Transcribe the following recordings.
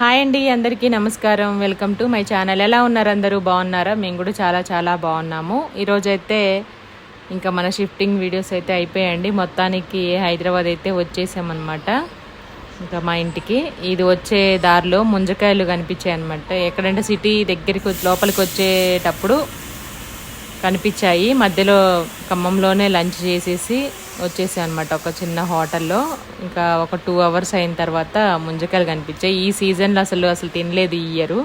Hi అండి అందరికీ నమస్కారం. Welcome to my channel. ఎలా ఉన్నారు అందరూ? బాగున్నారా? మేము కూడా చాలా చాలా బాగున్నాము. ఈరోజైతే ఇంకా మన షిఫ్టింగ్ వీడియోస్ అయితే అయిపోయాయండి. మొత్తానికి హైదరాబాద్ అయితే వచ్చేసామన్నమాట. ఇంకా మా ఇంటికి. ఇది వచ్చే దారిలో ముంజకాయలు కనిపించాయి అనమాట ఎక్కడంటే సిటీ దగ్గరికి లోపలికి వచ్చేటప్పుడు కనిపించాయి. మధ్యలో ఖమ్మంలోనే లంచ్ చేసేసి వచ్చేసాం అనమాట ఒక చిన్న హోటల్లో. ఇంకా ఒక టూ అవర్స్ అయిన తర్వాత ముంజకాయలు కనిపించాయి. ఈ సీజన్లో అసలు అసలు తినలేదు ఈ ఇయర్.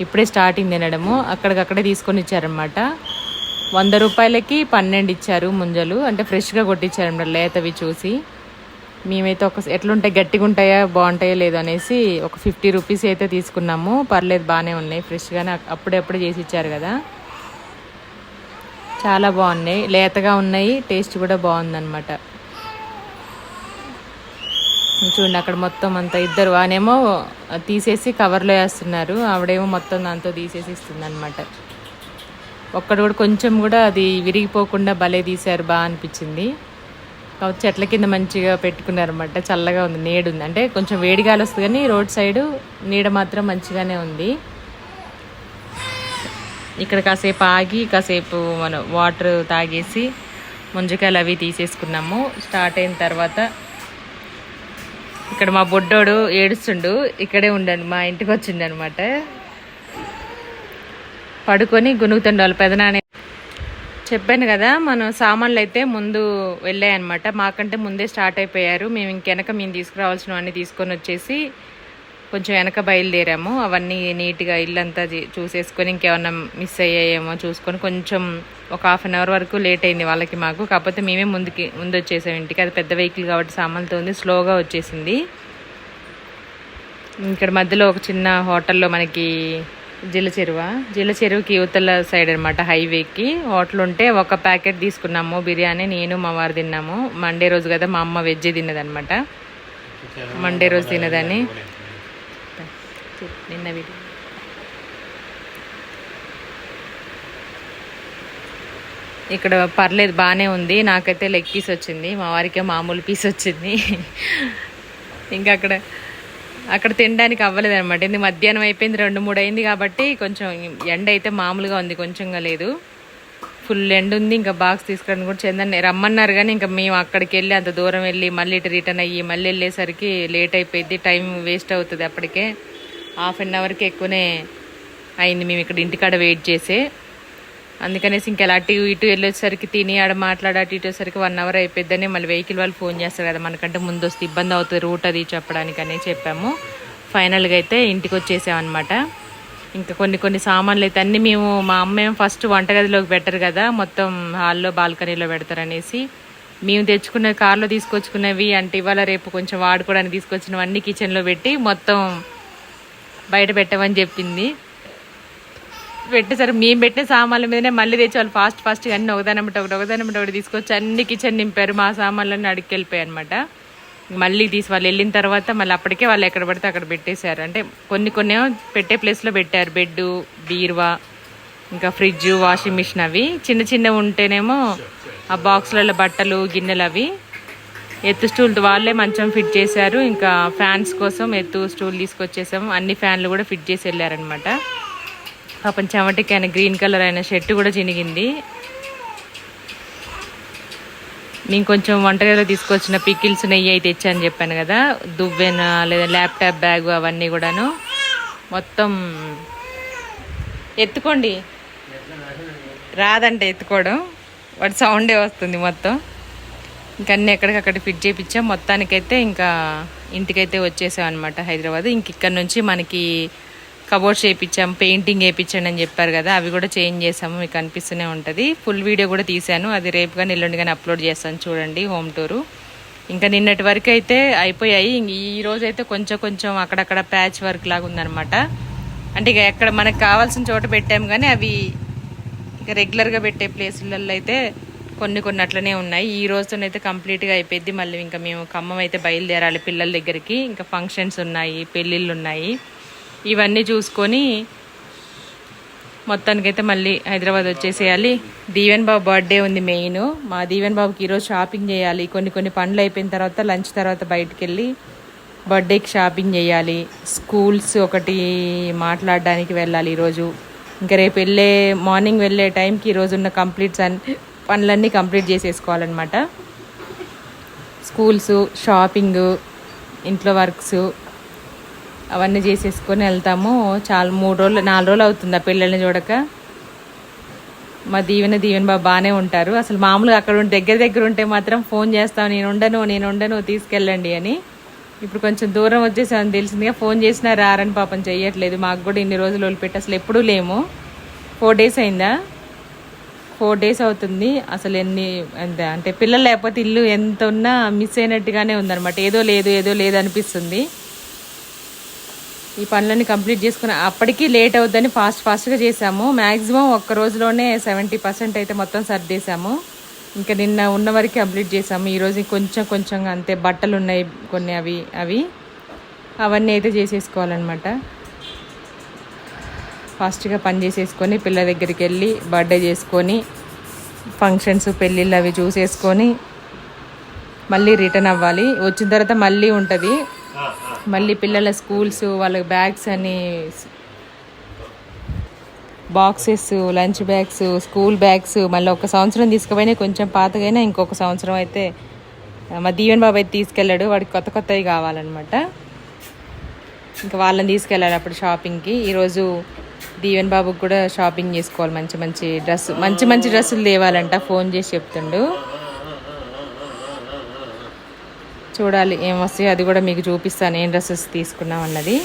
ఇప్పుడే స్టార్టింగ్ తినడము. అక్కడికక్కడే తీసుకొని ఇచ్చారనమాట వంద రూపాయలకి పన్నెండు ఇచ్చారు ముంజలు. అంటే ఫ్రెష్గా కొట్టించారనమాట లేతవి చూసి. మేమైతే ఒక ఎట్లుంటాయి గట్టిగా ఉంటాయా బాగుంటాయో లేదో అనేసి ఒక ఫిఫ్టీ రూపీస్ అయితే తీసుకున్నాము. పర్లేదు బాగానే ఉన్నాయి. ఫ్రెష్గానే అప్పుడప్పుడే చేసి ఇచ్చారు కదా. చాలా బాగున్నాయి. లేతగా ఉన్నాయి. టేస్ట్ కూడా బాగుందన్నమాట. చూడండి అక్కడ మొత్తం అంతా ఇద్దరు వానేమో తీసేసి కవర్లో వేస్తున్నారు. ఆవిడేమో మొత్తం దాంతో తీసేసి ఇస్తుంది అనమాట ఒక్కడు కూడా కొంచెం కూడా అది విరిగిపోకుండా భలే తీశారు. బాగా అనిపించింది. కాబట్టి చెట్ల కింద మంచిగా పెట్టుకున్నారన్నమాట. చల్లగా ఉంది. నీడు ఉంది. అంటే కొంచెం వేడిగాలి వస్తుంది కానీ రోడ్ సైడ్ నీడ మాత్రం మంచిగానే ఉంది. ఇక్కడ కాసేపు ఆగి కాసేపు మనం వాటర్ తాగేసి ముంజకాయలు అవి తీసేసుకున్నాము. స్టార్ట్ అయిన తర్వాత ఇక్కడ మా బొడ్డోడు ఏడుస్తుండు. ఇక్కడే ఉండండి మా ఇంటికి వచ్చిండు అనమాట పడుకొని గునుగుతుండు వాళ్ళ పెదనాన్న చెప్పాను కదా మనం సామాన్లు అయితే ముందు వెళ్ళాయి అనమాట మాకంటే ముందే స్టార్ట్ అయిపోయారు. మేము ఇంకెనక మేము తీసుకురావాల్సినవన్నీ తీసుకొని వచ్చేసి కొంచెం వెనక బయలుదేరాము. అవన్నీ నీట్గా ఇల్లంతా చూసేసుకొని ఇంకేమన్నా మిస్ అయ్యాయేమో చూసుకొని కొంచెం ఒక హాఫ్ అన్ అవర్ వరకు లేట్ అయింది వాళ్ళకి మాకు. కాకపోతే మేమే ముందుకి ముందు వచ్చేసాం ఇంటికి. అది పెద్ద వెహికల్ కాబట్టి సామాన్లతో ఉంది. స్లోగా వచ్చేసింది. ఇక్కడ మధ్యలో ఒక చిన్న హోటల్లో మనకి జిల్ల చెరువ. జిల్ల చెరువుకి యువతల సైడ్ అనమాట హైవేకి. హోటల్ ఉంటే ఒక ప్యాకెట్ తీసుకున్నాము. బిర్యానీ నేను మా వారు తిన్నాము. మండే రోజు కదా మా అమ్మ వెజ్ తిన్నదనమాట మండే రోజు తినదని నిన్న వీడియో ఇక్కడ పర్లేదు బాగానే ఉంది. నాకైతే లెగ్ పీస్ వచ్చింది. మా వారికే మామూలు పీస్ వచ్చింది. ఇంకా అక్కడ అక్కడ తినడానికి అవ్వలేదు అనమాట ఇది మధ్యాహ్నం అయిపోయింది రెండు మూడు అయింది కాబట్టి కొంచెం ఎండ అయితే మామూలుగా ఉంది కొంచెంగా లేదు. ఫుల్ ఎండ ఉంది ఇంకా బాక్స్ తీసుకురండి కూడా చెందని రమ్మన్నారు కానీ ఇంకా మేము అక్కడికి వెళ్ళి అంత దూరం వెళ్ళి మళ్ళీ ఇటు రిటర్న్ అయ్యి మళ్ళీ వెళ్ళేసరికి లేట్ అయిపోయింది. టైం వేస్ట్ అవుతుంది అప్పటికే. హాఫ్ అన్ అవర్కి ఎక్కువనే అయింది మేము ఇక్కడ ఇంటికాడ వెయిట్ చేసే. అందుకనేసి ఇంకా అటు ఇటు వెళ్ళేసరికి తిని ఆడ మాట్లాడి అటు ఇటు వచ్చేసరికి వన్ అవర్ అయిపోద్దని మళ్ళీ వెహికల్ వాళ్ళు ఫోన్ చేస్తారు కదా మనకంటే ముందు వస్తే ఇబ్బంది అవుతుంది రూట్ అది చెప్పడానికి అని చెప్పాము. ఫైనల్గా అయితే ఇంటికి వచ్చేసామన్నమాట ఇంకా కొన్ని కొన్ని సామాన్లు అయితే అన్నీ మేము మా అమ్మ ఫస్ట్ వంటగదిలోకి పెట్టరు కదా మొత్తం హాల్లో బాల్కనీలో పెడతారనేసి. మేము తెచ్చుకున్న కార్లో తీసుకొచ్చుకున్నవి అంటే ఇవాళ రేపు కొంచెం వాడుకోవడానికి తీసుకొచ్చినవన్నీ కిచెన్లో పెట్టి మొత్తం బయట పెట్టమని చెప్పింది. పెట్టేసరికి మేము పెట్టిన సామాన్ల మీదనే మళ్ళీ తెచ్చి వాళ్ళు ఫాస్ట్ ఫాస్ట్గా అన్ని ఒకదానమ్మట ఒకటి ఒకదానమ్మట ఒకటి తీసుకొచ్చి అన్ని కిచెన్ నింపారు. మా సామాన్లన్నీ అడిగికెళ్ళిపోయాయి అనమాట మళ్ళీ తీసి వాళ్ళు వెళ్ళిన తర్వాత మళ్ళీ అప్పటికే వాళ్ళు ఎక్కడ పడితే అక్కడ పెట్టేశారు. అంటే కొన్ని కొన్ని ఏమో పెట్టే ప్లేస్లో పెట్టారు. బెడ్ బీరువా ఇంకా ఫ్రిడ్జ్ వాషింగ్ మిషన్ అవి. చిన్న చిన్నవి ఉంటేనేమో ఆ బాక్స్లలో బట్టలు గిన్నెలు అవి. ఎత్తు స్టూల్ వాళ్ళే మంచం ఫిట్ చేశారు. ఇంకా ఫ్యాన్స్ కోసం ఎత్తు స్టూల్ తీసుకొచ్చేసాము. అన్ని ఫ్యాన్లు కూడా ఫిట్ చేసి వెళ్ళారనమాట పాపం చెమటకి ఆయన గ్రీన్ కలర్ అయిన షర్ట్ కూడా చినిగింది. నేను కొంచెం వంటగదిలో తీసుకొచ్చిన పికిల్స్ నెయ్యి అయితే తెచ్చాను చెప్పాను కదా. దువ్వెన లేదా ల్యాప్టాప్ బ్యాగ్ అవన్నీ కూడాను. మొత్తం ఎత్తుకోండి. రాదంటే ఎత్తుకోవడం. వాటి సౌండే వస్తుంది మొత్తం. ఇంకా అన్నీ ఎక్కడికక్కడ ఫిట్ చేయించాం. మొత్తానికైతే ఇంకా ఇంటికైతే వచ్చేసాం అనమాట హైదరాబాద్. ఇంక ఇక్కడ నుంచి మనకి కబోర్డ్స్ చేయించాం పెయింటింగ్ వేయించండి అని చెప్పారు కదా అవి కూడా చేంజ్ చేసాము. మీకు అనిపిస్తూనే ఉంటుంది. ఫుల్ వీడియో కూడా తీశాను. అది రేపు కానీ ఎల్లుండి కానీ అప్లోడ్ చేస్తాను చూడండి హోమ్ టూరు. ఇంకా నిన్నటి వరకు అయితే అయిపోయాయి. ఇంక ఈ రోజు అయితే కొంచెం కొంచెం అక్కడక్కడ ప్యాచ్ వర్క్ లాగా ఉందనమాట అంటే ఇక ఎక్కడ మనకు కావాల్సిన చోట పెట్టాము కానీ అవి ఇక రెగ్యులర్గా పెట్టే ప్లేసులలో అయితే కొన్ని కొన్ని అట్లనే ఉన్నాయి. ఈ రోజుతోనైతే కంప్లీట్గా అయిపోయింది మళ్ళీ ఇంకా మేము ఖమ్మం అయితే బయలుదేరాలి పిల్లల దగ్గరికి. ఇంకా ఫంక్షన్స్ ఉన్నాయి పెళ్ళిళ్ళు ఉన్నాయి. ఇవన్నీ చూసుకొని మొత్తానికైతే మళ్ళీ హైదరాబాద్ వచ్చేసేయాలి. దీవెన్ బాబు బర్త్డే ఉంది మెయిన్. మా దీవెన్ బాబుకి ఈరోజు షాపింగ్ చేయాలి. కొన్ని కొన్ని పనులు అయిపోయిన తర్వాత లంచ్ తర్వాత బయటకు వెళ్ళి బర్త్డేకి షాపింగ్ చేయాలి. స్కూల్స్ ఒకటి మాట్లాడడానికి వెళ్ళాలి ఈరోజు. ఇంకా రేపు వెళ్ళే మార్నింగ్ వెళ్ళే టైంకి ఈరోజు ఉన్న కంప్లీట్స్ అన్ని పనులన్నీ కంప్లీట్ చేసేసుకోవాలన్నమాట. స్కూల్స్ షాపింగ్ ఇంట్లో వర్క్స్ అవన్నీ చేసేసుకొని వెళ్తాము. చాలా మూడు రోజులు నాలుగు రోజులు అవుతుంది ఆ పిల్లల్ని చూడక. మా దీవెన దీవెన బాబు బాగానే ఉంటారు. అసలు మామూలుగా అక్కడ ఉంటే దగ్గర దగ్గర ఉంటే మాత్రం ఫోన్ చేస్తాం నేను ఉండను నేను ఉండను తీసుకెళ్ళండి అని. ఇప్పుడు కొంచెం దూరం వచ్చేసామని తెలిసిందిగా ఫోన్ చేసినా రారని పాపం చెయ్యట్లేదు. మాకు కూడా ఇన్ని రోజులు వదిలిపెట్టి అసలు ఎప్పుడూ లేము. ఫోర్ డేస్ అయిందా? ఫోర్ డేస్ అవుతుంది. అసలు ఎన్ని అంటే పిల్లలు లేకపోతే ఇల్లు ఎంత ఉన్నా మిస్ అయినట్టుగానే ఉందన్నమాట. ఏదో లేదు ఏదో లేదు అనిపిస్తుంది. ఈ పనులన్నీ కంప్లీట్ చేసుకుని అప్పటికి లేట్ అవుద్దని ఫాస్ట్ ఫాస్ట్గా చేసాము మ్యాక్సిమం ఒక్క రోజులోనే సెవెంటీ పర్సెంట్ అయితే మొత్తం సర్దేశాము. ఇంకా నిన్న ఉన్న వరకు కంప్లీట్ చేసాము ఈరోజు కొంచెం కొంచెం అంతే బట్టలు ఉన్నాయి కొన్ని అవి అవి. అవన్నీ అయితే చేసేసుకోవాలన్నమాట. ఫాస్ట్గా పని చేసేసుకొని పిల్ల దగ్గరికి వెళ్ళి బర్త్డే చేసుకొని ఫంక్షన్స్ పెళ్ళిళ్ళు అవి చూసేసుకొని మళ్ళీ రిటర్న్ అవ్వాలి. వచ్చిన తర్వాత మళ్ళీ ఉంటుంది. మళ్ళీ పిల్లల స్కూల్స్ వాళ్ళ బ్యాగ్స్ అని boxes lunch bags school bags మళ్ళీ ఒక సంవత్సరం తీసుకుపోయినా కొంచెం పాతగైనా ఇంకొక సంవత్సరం అయితే మా దీవెన్ బాబు అయితే తీసుకెళ్ళాడు. వాడికి కొత్త కొత్తవి కావాలన్నమాట. ఇంకా వాళ్ళని తీసుకెళ్ళాలి అప్పుడు షాపింగ్కి ఈరోజు దీవెన్ బాబుకి కూడా షాపింగ్ చేసుకోవాలి. మంచి మంచి డ్రెస్ మంచి మంచి డ్రెస్సులు తేవాలంట. ఫోన్ చేసి చెప్తుండు. చూడాలి ఏం వస్తాయో. అది కూడా మీకు చూపిస్తాను. ఏం డ్రెస్సెస్ తీసుకున్నాం అన్నది.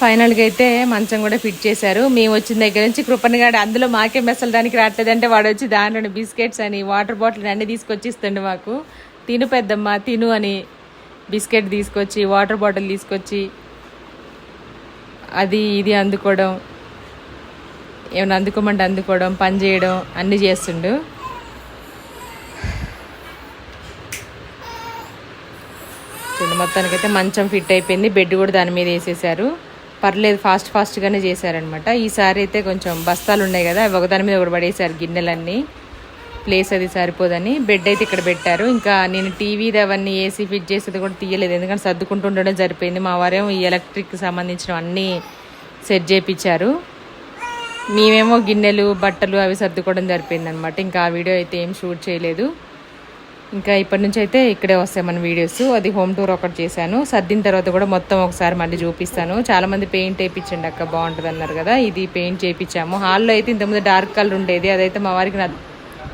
ఫైనల్గా అయితే మంచం కూడా ఫిట్ చేశారు. మేము వచ్చిన దగ్గర నుంచి కృపణ్ గాడు అందులో మాకే మెసలడానికి రావట్లేదంటే వాడు వచ్చి దాంట్లో బిస్కెట్స్ అని వాటర్ బాటిల్ అన్నీ తీసుకొచ్చి ఇస్తుండే మాకు. తిను పెద్దమ్మ తిను అని బిస్కెట్ తీసుకొచ్చి వాటర్ బాటిల్ తీసుకొచ్చి అది ఇది అందుకోవడం ఏమైనా అందుకోమంటే అందుకోవడం పని చేయడం అన్నీ చేస్తుండు. చూడండి మొత్తానికైతే మంచం ఫిట్ అయిపోయింది. బెడ్ కూడా దాని మీద వేసేసారు. పర్లేదు ఫాస్ట్ ఫాస్ట్గానే చేశారనమాట ఈసారి అయితే కొంచెం బస్తాలు ఉన్నాయి కదా అవి ఒకదాని మీద ఒకటి పడేసారు గిన్నెలన్నీ. ప్లేస్ అది సరిపోదని బెడ్ అయితే ఇక్కడ పెట్టారు. ఇంకా నేను టీవీది అవన్నీ ఏసీ ఫిట్ చేసేది కూడా తీయలేదు. ఎందుకంటే సర్దుకుంటూ ఉండడం సరిపోయింది. మా వారేమో ఈ ఎలక్ట్రిక్ సంబంధించిన అన్నీ సెట్ చేయించారు మేమేమో గిన్నెలు బట్టలు అవి సర్దుకోవడం సరిపోయింది అనమాట ఇంకా ఆ వీడియో అయితే ఏం షూట్ చేయలేదు. ఇంకా ఇప్పటి నుంచి అయితే ఇక్కడే వస్తాయి మన వీడియోస్ అది హోమ్ టూర్ ఒకటి చేశాను. సర్దిన తర్వాత కూడా మొత్తం ఒకసారి మళ్ళీ చూపిస్తాను. చాలామంది పెయింట్ వేయించండి అక్క బాగుంటుంది అన్నారు కదా. ఇది పెయింట్ చేయించాము. హాల్లో అయితే ఇంతకుముందు డార్క్ కలర్ ఉండేది. అదైతే మా వారికి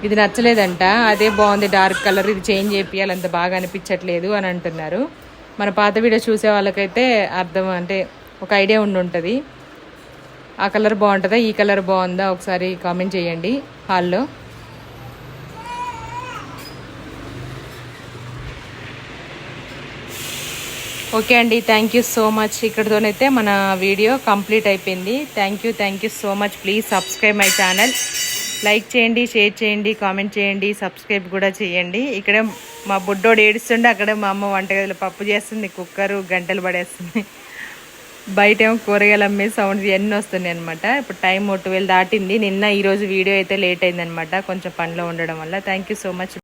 ఇది నచ్చలేదంట. అదే బాగుంది డార్క్ కలర్ ఇది చేంజ్ చేపియాలి అంత బాగా అనిపించట్లేదు అని అంటున్నారు. మన పాత వీడియో చూసే వాళ్ళకైతే అర్థం అంటే ఒక ఐడియా ఉండి ఉంటుంది. ఆ కలర్ బాగుంటుందా? ఈ కలర్ బాగుందా? ఒకసారి కామెంట్ చేయండి హాల్లో. ఓకే అండి థ్యాంక్ యూ సో మచ్. ఇక్కడితోనైతే మన వీడియో కంప్లీట్ అయిపోయింది. Thank you thank you so much. Please subscribe my channel. Like చేయండి షేర్ చేయండి కామెంట్ చేయండి సబ్స్క్రైబ్ కూడా చేయండి. ఇక్కడ మా బుడ్డోడు ఏడుస్తుండే అక్కడ మా అమ్మ వంటగదిలో పప్పు చేస్తుంది కుక్కరు గంటలు పడేస్తుంది. బయట ఏమో కూరగాయలు అమ్మే సౌండ్స్ ఇవన్నీ వస్తున్నాయి అనమాట ఇప్పుడు టైం ట్వెల్వ్ దాటింది. నిన్న ఈరోజు వీడియో అయితే లేట్ అయిందనమాట కొంచెం పనిలో ఉండడం వల్ల. Thank you so much